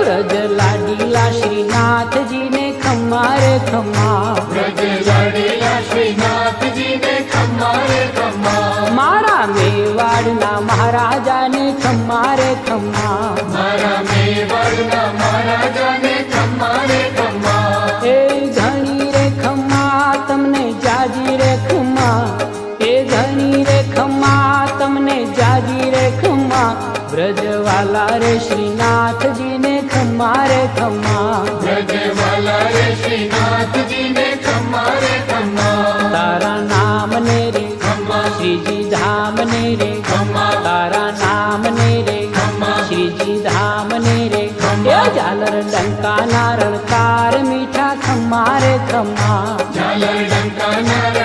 વ્રજ લાડીલા શ્રીનાથજીને ખમ્મા રે ખમ્મા વ્રજ લાડીલા શ્રીનાથજીને ખમ્મા રે ખમ્મા મારા મેવાડના મહારાજાને ખમ્મા રે ખમ્મા મારા મેવાડના મહારાજાને ખમ્મા રે ખમ્મા એ ઘણી રે ખમા તમને જાજી રે ખમા. એ ઘણી રે ખમા તમને જાજી રે ખમા. બ્રજવાલા રે શ્રીનાથજીને ખમ્મા રે ખમ્મા વ્રજવાલા રે શ્રીનાથજીને ખમ્મા રે ખમ્મા તારા નામ ને રે ખમ્મા શ્રીજી ધામ ને રે ખમ્મા તારા નામ ને રે ખમ્મા શ્રીજી ધામ ને રે ખમ્મા. એ ઝાલર ડંકા નારણ મીઠા ખમ્મા રે ખમ્મા ઝાલર